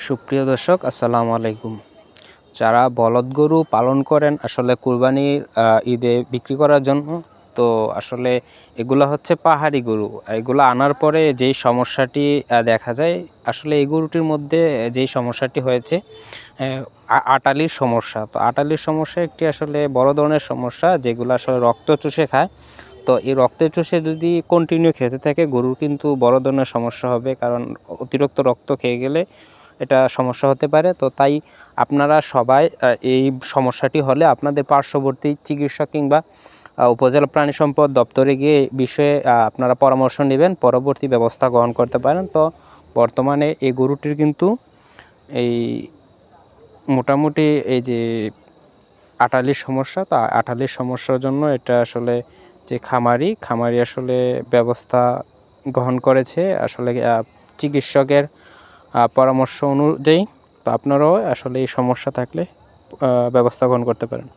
সুপ্রিয় দর্শক, আসসালামু আলাইকুম। যারা বলদ গরু পালন করেন, আসলে কুরবানির ঈদে বিক্রি করার জন্য, তো আসলে এগুলো হচ্ছে পাহাড়ি গরু। এগুলো আনার পরে যেই সমস্যাটি দেখা যায়, আসলে এই গরুটির মধ্যে যেই সমস্যাটি হয়েছে আটালির সমস্যা। তো আটালির সমস্যা একটি আসলে বড় ধরনের সমস্যা, যেগুলো আসলে রক্ত চুষে খায়। তো এই রক্তের চুষে যদি কন্টিনিউ খেতে থাকে, গরুর কিন্তু বড় ধরনের সমস্যা হবে, কারণ অতিরিক্ত রক্ত খেয়ে গেলে এটা সমস্যা হতে পারে। তো তাই আপনারা সবাই এই সমস্যাটি হলে আপনাদের পার্শ্ববর্তী চিকিৎসক কিংবা উপজেলা প্রাণী সম্পদ দপ্তরে গিয়ে বিষয়ে আপনারা পরামর্শ নেবেন, পরবর্তী ব্যবস্থা গ্রহণ করতে পারেন। তো বর্তমানে এই গরুটির কিন্তু এই মোটামুটি এই যে আটালির সমস্যা, তা আটালির সমস্যার জন্য এটা আসলে যে খামারি খামারি আসলে ব্যবস্থা গ্রহণ করেছে। আসলে চিকিৎসকের পরামর্শ অনুযায়ী তো আপনারাও আসলে এই সমস্যা থাকলে ব্যবস্থা গ্রহণ করতে পারেন।